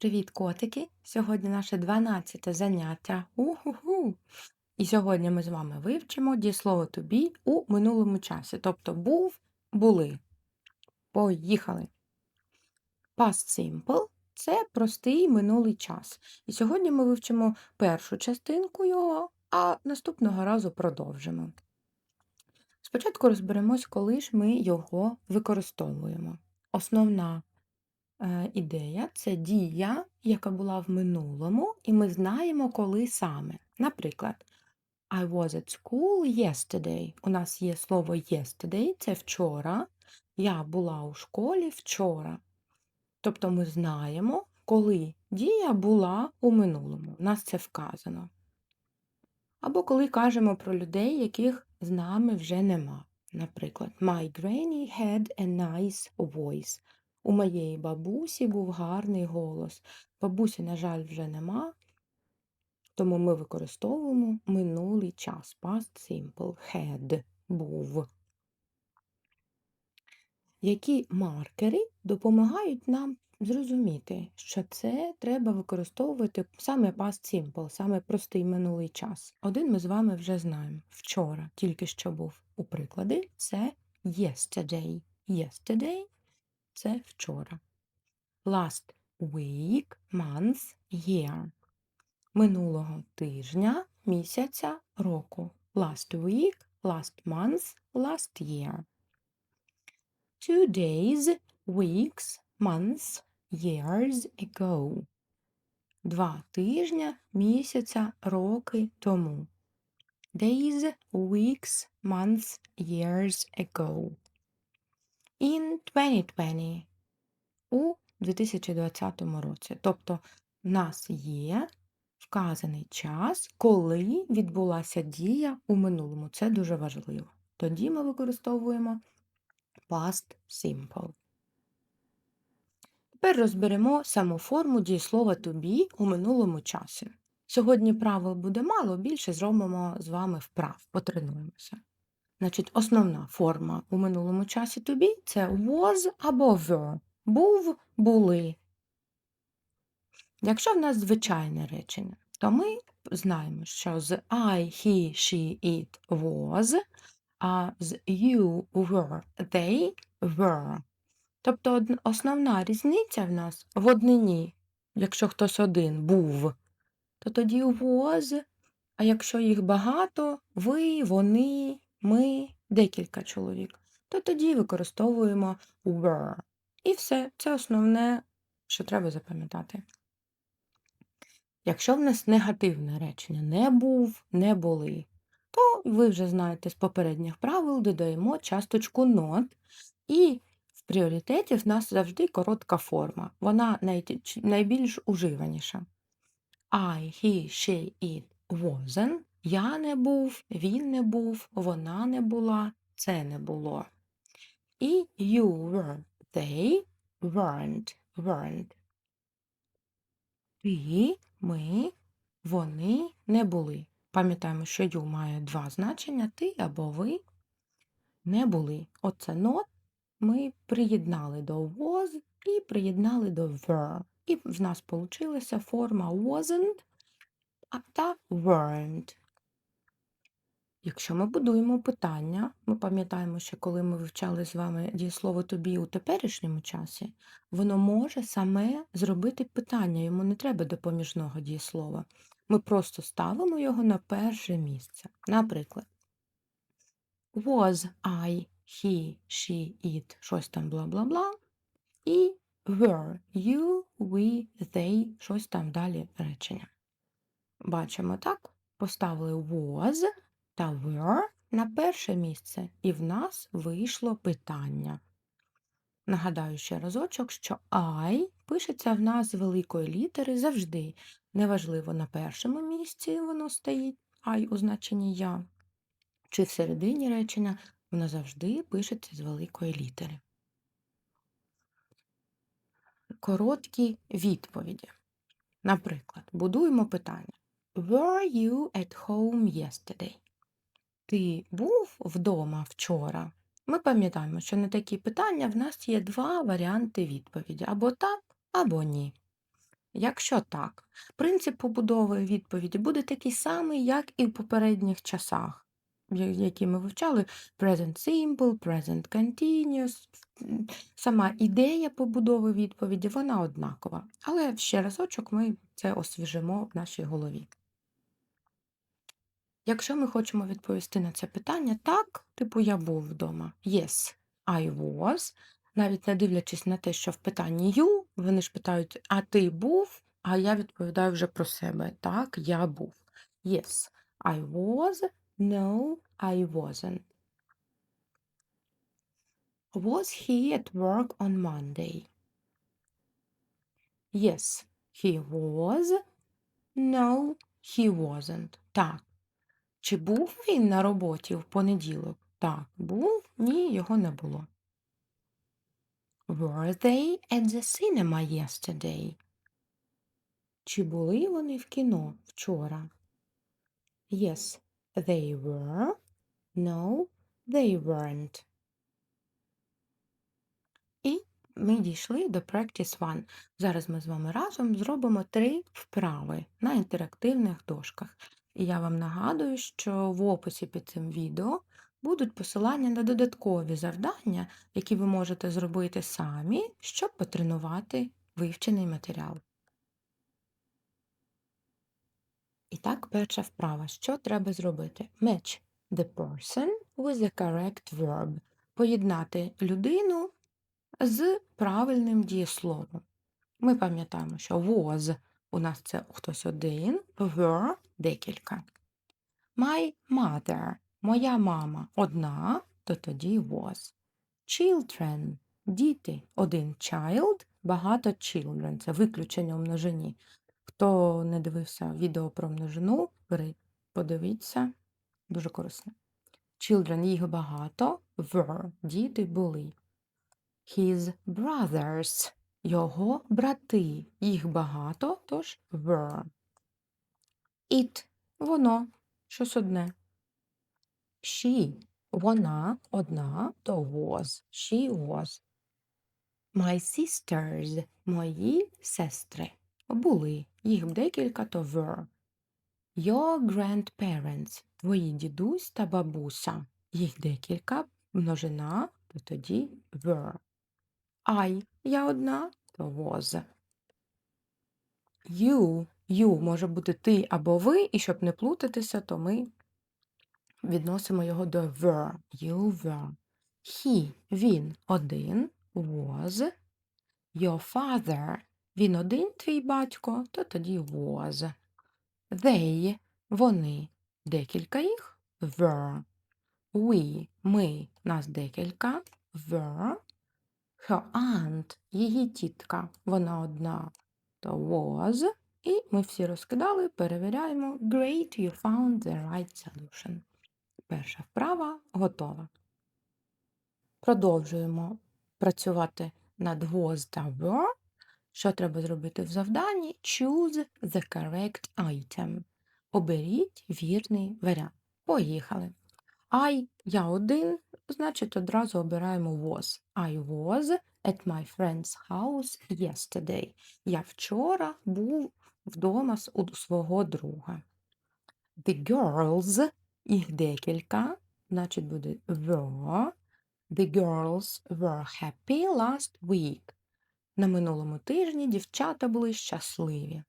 Привіт, котики! Сьогодні наше 12 заняття. Уху-ху! І сьогодні ми з вами вивчимо дієслово be у минулому часі. Тобто був, були. Поїхали. Past simple це простий минулий час. І сьогодні ми вивчимо першу частинку його, а наступного разу продовжимо. Спочатку розберемось, коли ж ми його використовуємо. Основна ідея це дія, яка була в минулому, і ми знаємо, коли саме. Наприклад, I was at school yesterday. У нас є слово yesterday, це вчора. Я була у школі вчора. Тобто ми знаємо, коли дія була у минулому. У нас це вказано. Або коли кажемо про людей, яких з нами вже нема. Наприклад, My granny had a nice voice. У моєї бабусі був гарний голос. Бабусі, на жаль, вже нема, тому ми використовуємо минулий час. Past simple had був. Які маркери допомагають нам зрозуміти, що це треба використовувати саме past simple, саме простий минулий час. Один ми з вами вже знаємо. Вчора, тільки що був у прикладі, це yesterday. Yesterday – це вчора. Last week, month, year. Минулого тижня, місяця, року. Last week, last month, last year. Two days, weeks, months, years ago. Два тижня, місяця, роки тому. Days, weeks, months, years ago. In 2020. У 2020 році. Тобто в нас є вказаний час, коли відбулася дія у минулому. Це дуже важливо. Тоді ми використовуємо past simple. Тепер розберемо саму форму дієслова to be у минулому часі. Сьогодні правил буде мало, більше зробимо з вами вправ, потренуємося. Значить, основна форма у минулому часі be – це was або were. Був, були. Якщо в нас звичайне речення, то ми знаємо, що з I, he, she, it was, а з you, were, they were. Тобто основна різниця в нас в однині, якщо хтось один був, то тоді was, а якщо їх багато, ви, вони, ми, декілька чоловік, то тоді використовуємо were. І все, це основне, що треба запам'ятати. Якщо в нас негативне речення не був, не були, то ви вже знаєте з попередніх правил додаємо часточку not, і в пріоритеті в нас завжди коротка форма. Вона найбільш уживаніша. I, he, she, it wasn't. Я не був, він не був, вона не була, це не було. І you were, they weren't, weren't. Ти, ми, вони не були. Пам'ятаємо, що you має два значення ти або ви не були. Оце not ми приєднали до was і приєднали до were. І в нас получилася форма wasn't та weren't. Якщо ми будуємо питання, ми пам'ятаємо, що коли ми вивчали з вами дієслово be у теперішньому часі, воно може саме зробити питання, йому не треба допоміжного дієслова. Ми просто ставимо його на перше місце. Наприклад, was I, he, she, it, щось там бла-бла-бла, і were you, we, they, щось там далі речення. Бачимо так, поставили was та were на перше місце, і в нас вийшло питання. Нагадаю ще разочок, що I пишеться в нас з великої літери завжди. Неважливо, на першому місці воно стоїть, I у значенні я, чи всередині речення, воно завжди пишеться з великої літери. Короткі відповіді. Наприклад, будуємо питання. Were you at home yesterday? Ти був вдома вчора? Ми пам'ятаємо, що на такі питання в нас є два варіанти відповіді: або так, або ні. Якщо так, принцип побудови відповіді буде такий самий, як і в попередніх часах, які ми вивчали: present simple, present continuous. Сама ідея побудови відповіді, вона однакова. Але ще разочок ми це освіжимо в нашій голові. Якщо ми хочемо відповісти на це питання, так, типу я був вдома. Yes, I was. Навіть не дивлячись на те, що в питанні you, вони ж питають, а ти був? А я відповідаю вже про себе. Так, я був. Yes, I was. No, I wasn't. Was he at work on Monday? Yes, he was. No, he wasn't. Так. Чи був він на роботі в понеділок? Так, був, ні, його не було. Were they at the cinema yesterday? Чи були вони в кіно вчора? Yes, they were. No, they weren't. І ми дійшли до Practice One. Зараз ми з вами разом зробимо три вправи на інтерактивних дошках. І я вам нагадую, що в описі під цим відео будуть посилання на додаткові завдання, які ви можете зробити самі, щоб потренувати вивчений матеріал. І так, перша вправа. Що треба зробити? Match the person with the correct verb. Поєднати людину з правильним дієсловом. Ми пам'ятаємо, що was у нас це хтось один, were декілька. My mother моя мама одна, то тоді was. Children діти один child, багато children. Це виключення у множині. Хто не дивився відео про множину, бери, подивіться, дуже корисно. Children їх багато, were діти були. His brothers його брати, їх багато, тож were. It воно щось одне. She вона одна, то was. She was. My sisters мої сестри були, їх декілька, то were. Your grandparents твої дідусь та бабуся, їх декілька, множина, то тоді were. I я одна, то was. You, you може бути ти або ви, і щоб не плутатися, то ми відносимо його до were. You were. He, він один, was. Your father, він один, твій батько, то тоді was. They, вони, декілька їх, were. We, ми, нас декілька, were. Her aunt, її тітка, вона одна, то was. І ми всі розкидали, перевіряємо. Great, you found the right solution. Перша вправа готова. Продовжуємо працювати над was та were. Що треба зробити в завданні? Choose the correct item. Оберіть вірний варіант. Поїхали. I, я один, значить одразу обираємо was. I was at my friend's house yesterday. Я вчора був вдома у свого друга. The girls, їх декілька, значить буде were. The girls were happy last week. На минулому тижні дівчата були щасливі.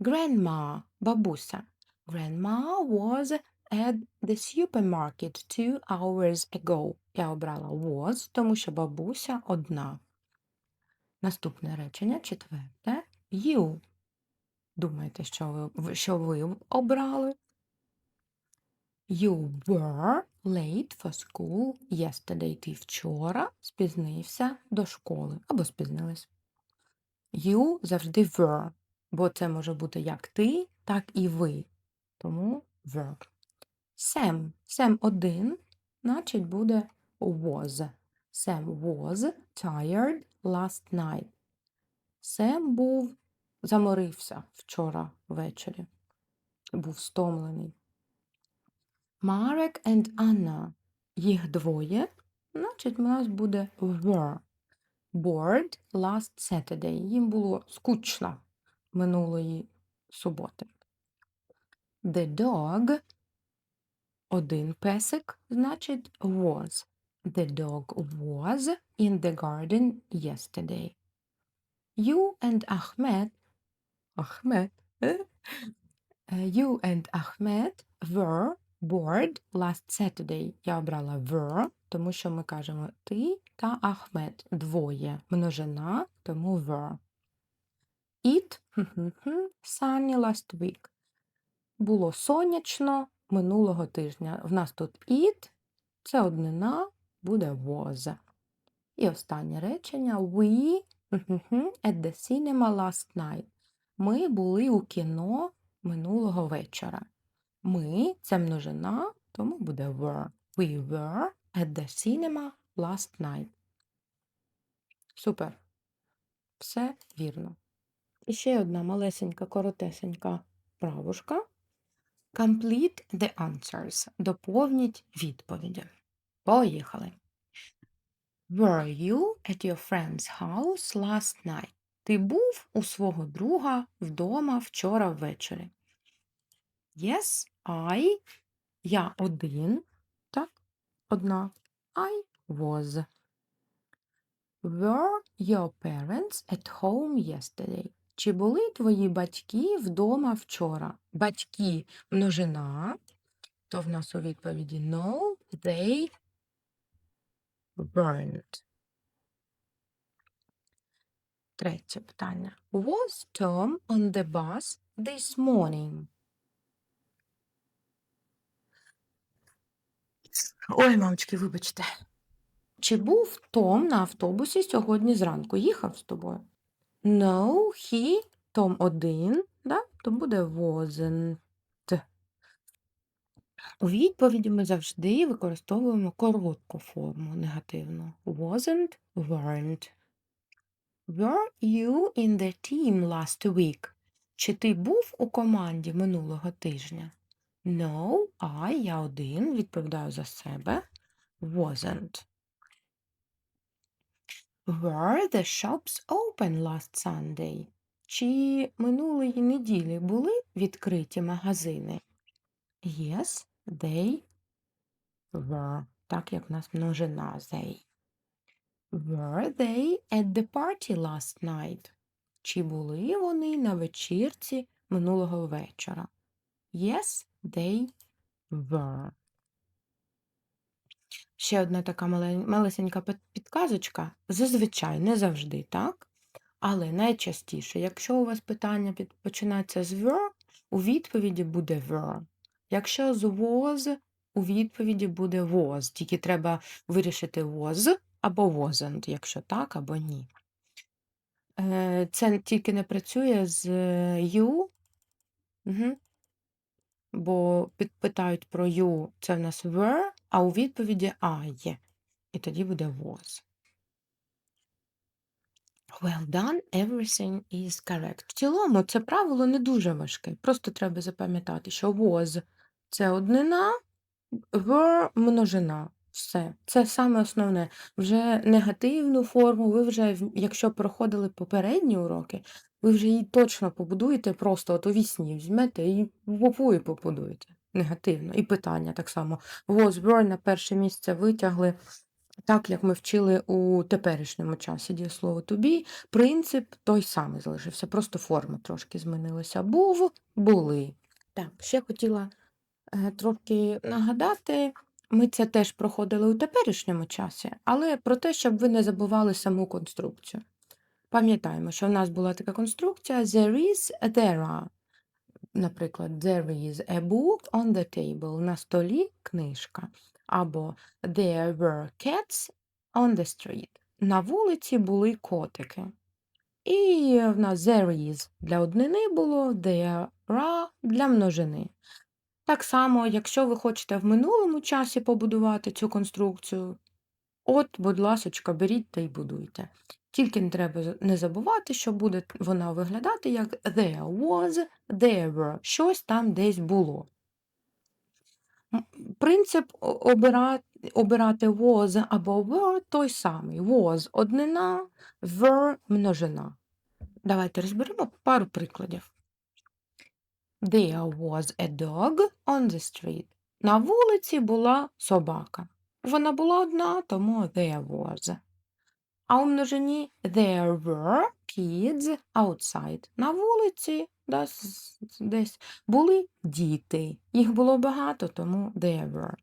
Grandma, бабуся. Grandma was at the supermarket two hours ago. Я обрала was, тому що бабуся одна. Наступне речення, четверте. You. Думаєте, що ви, що ви обрали? You were late for school yesterday. Ти вчора спізнився до школи або спізнилась. You завжди were, бо це може бути як ти, так і ви. Тому were. Sam. Sam один, значить буде was. Sam was tired last night. Сем був, заморився вчора ввечері. Був стомлений. Marek and Anna. Їх двоє, значить, у нас буде were. Bored last Saturday. Їм було скучно минулої суботи. The dog один песик, значить was. The dog was in the garden yesterday. You and Ahmed Ahmed eh? Uh, You and Ahmed were bored last Saturday. Я обрала were, тому що ми кажемо ти та Ахмед. Двоє. Множина, тому were. It sunny last week. Було сонячно минулого тижня. В нас тут it, це однина, буде was. І останнє речення. We at the cinema last night. Ми були у кіно минулого вечора. Ми це множина, тому буде were. We were at the cinema last night. Супер. Все вірно. І ще одна малесенька, коротесенька правушка. Complete the answers. Доповніть відповіді. Поїхали. Were you at your friend's house last night? Ти був у свого друга вдома вчора ввечері. Yes, I. Я один. Так, одна. I was. Were your parents at home yesterday? Чи були твої батьки вдома вчора? Батьки множина, то в нас у відповіді no, they weren't. Третє питання. Was Tom on the bus this morning? Ой, мамочки, вибачте. Чи був Том на автобусі сьогодні зранку? Їхав з тобою? No, he, Том один, да? то буде wasn't. У відповіді ми завжди використовуємо коротку форму негативну. Wasn't, weren't. Were you in the team last week? Чи ти був у команді минулого тижня? No, I, я один, відповідаю за себе. Wasn't. Were the shops open last Sunday? Чи минулої неділі були відкриті магазини? Yes, they were. Так як в нас множина they. Were they at the party last night? Чи були вони на вечірці минулого вечора? Yes, they were. Ще одна така малесенька підказочка. Зазвичай, не завжди, так? Але найчастіше, якщо у вас питання починається з were, у відповіді буде were. Якщо з was, у відповіді буде was. Тільки треба вирішити was або wasn't, якщо так, або ні. Е, Це тільки не працює з е, you, угу. бо пит- питають про you, це в нас were, а у відповіді I. І тоді буде was. Well done, everything is correct. В цілому це правило не дуже важке. Просто треба запам'ятати, що was – це однина, were – множина. Все. Це саме основне. Вже негативну форму, ви вже, якщо проходили попередні уроки, ви вже її точно побудуєте просто от у вісні візьмете і в обоє побудуєте негативно. І питання так само. Were на перше місце витягли, так як ми вчили у теперішньому часі дієслово to be. Принцип той самий залишився, просто форма трошки змінилася. Був, були. Так, ще хотіла е, трохи нагадати. Ми це теж проходили у теперішньому часі, але про те, щоб ви не забували саму конструкцію. Пам'ятаємо, що в нас була така конструкція there is, there are. Наприклад, there is a book on the table. На столі книжка. Або there were cats on the street. На вулиці були котики. І в нас there is для однини було, there are для множини. Так само, якщо ви хочете в минулому часі побудувати цю конструкцію, от, будь ласочка, беріть та й будуйте. Тільки не треба не забувати, що буде вона виглядати як there was, there were, щось там десь було. Принцип обирати was або were той самий. Was – однина, were – множина. Давайте розберемо пару прикладів. There was a dog on the street. На вулиці була собака. Вона була одна, тому there was. А у множині there were kids outside. На вулиці десь, десь були діти. Їх було багато, тому there were.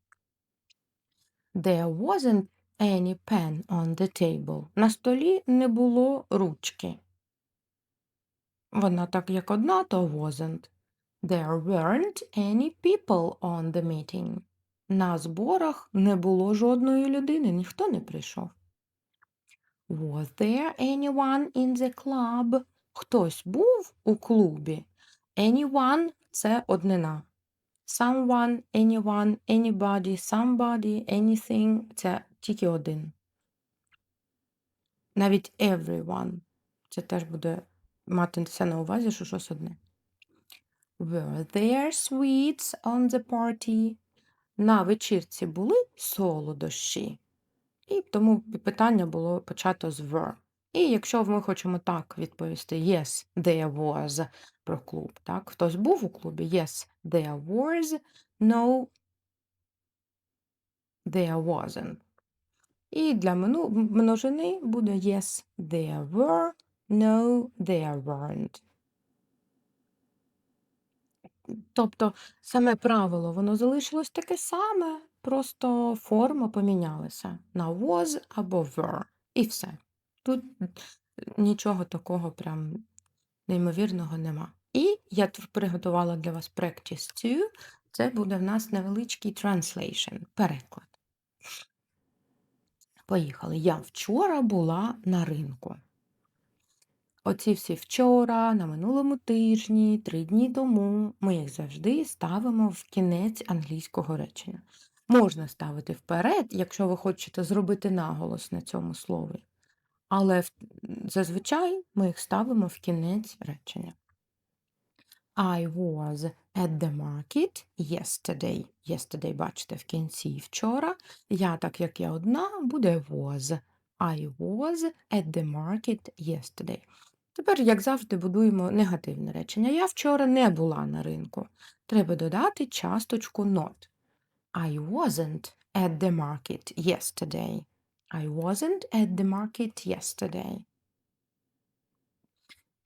There wasn't any pen on the table. На столі не було ручки. Вона так як одна, то wasn't. There weren't any people on the meeting. На зборах не було жодної людини, ніхто не прийшов. Was there anyone in the club? Хтось був у клубі? Anyone – це однина. Someone, anyone, anybody, somebody, anything – це тільки один. Навіть everyone – це теж буде мати все на увазі, що щось одне. Were there sweets on the party? На вечірці були солодощі. І тому питання було почато з were. І якщо ми хочемо так відповісти yes, there was про клуб, так? Хтось був у клубі? Yes, there was. No, there wasn't. І для множини буде yes, there were. No, there weren't. Тобто саме правило, воно залишилось таке саме, просто форма помінялася на was або were. І все. Тут нічого такого прям неймовірного нема. І я приготувала для вас practice 2. Це буде в нас невеличкий translation, переклад. Поїхали. Я вчора була на ринку. Оці всі вчора, на минулому тижні, три дні тому, ми їх завжди ставимо в кінець англійського речення. Можна ставити вперед, якщо ви хочете зробити наголос на цьому слові. Але зазвичай ми їх ставимо в кінець речення. I was at the market yesterday. Yesterday, бачите, в кінці вчора. Я, так як я одна, буде was. I was at the market yesterday. Тепер, як завжди, будуємо негативне речення. Я вчора не була на ринку. Треба додати часточку not. I wasn't at the market yesterday. I wasn't at the market yesterday.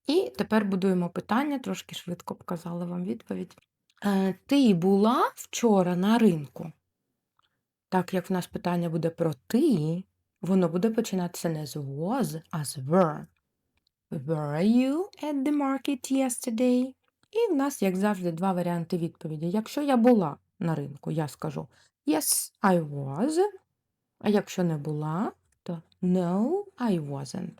І тепер будуємо питання, трошки швидко показала вам відповідь. Е, Ти була вчора на ринку? Так як в нас питання буде про ти, воно буде починатися не з was, а з were. Were you at the market yesterday? І в нас, як завжди, два варіанти відповіді. Якщо я була на ринку, я скажу Yes, I was. А якщо не була, то No, I wasn't.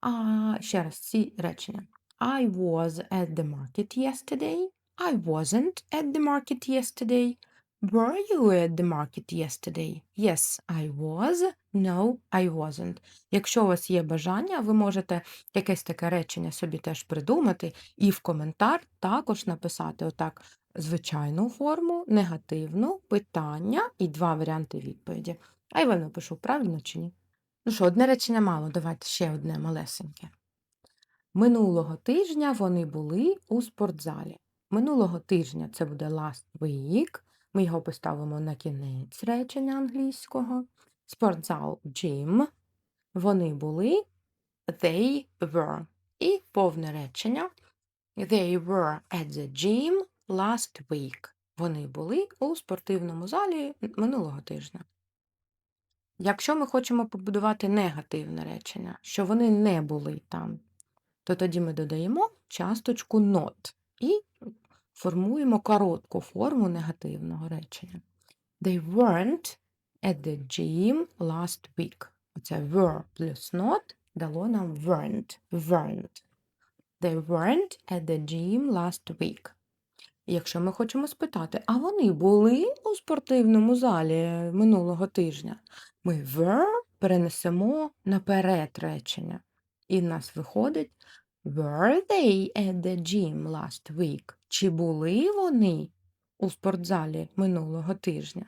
А ще раз ці речення. I was at the market yesterday. I wasn't at the market yesterday. Were you at the market yesterday? Yes, I was. No, I wasn't. Якщо у вас є бажання, ви можете якесь таке речення собі теж придумати і в коментар також написати отак звичайну форму, негативну, питання і два варіанти відповіді. А я вам напишу, правильно чи ні? Ну що, одне речення мало, давайте ще одне малесеньке. Минулого тижня вони були у спортзалі. Минулого тижня це буде last week. Ми його поставимо на кінець речення англійського. Спортзал gym. Вони були they were. І повне речення. They were at the gym last week. Вони були у спортивному залі минулого тижня. Якщо ми хочемо побудувати негативне речення, що вони не були там, то тоді ми додаємо часточку not і формуємо коротку форму негативного речення. They weren't at the gym last week. Оце were плюс not дало нам weren't. weren't. They weren't at the gym last week. Якщо ми хочемо спитати, а вони були у спортивному залі минулого тижня? Ми were перенесемо наперед речення. І в нас виходить Were they at the gym last week? Чи були вони у спортзалі минулого тижня?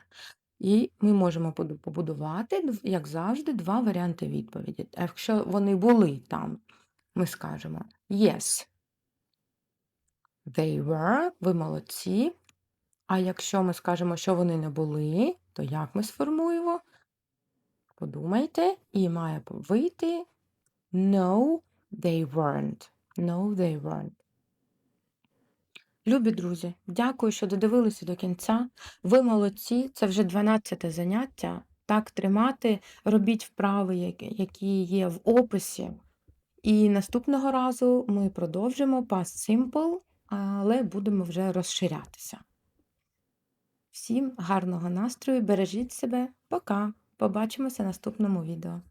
І ми можемо побудувати, як завжди, два варіанти відповіді. Якщо вони були там, ми скажемо yes. They were, ви молодці. А якщо ми скажемо, що вони не були, то як ми сформуємо? Подумайте, і має вийти No, they weren't. No, they weren't. Любі друзі, дякую, що додивилися до кінця. Ви молодці, це вже 12 заняття. Так тримати, робіть вправи, які- є в описі. І наступного разу ми продовжимо Past Simple, але будемо вже розширятися. Всім гарного настрою, бережіть себе. Пока. Побачимося в наступному відео.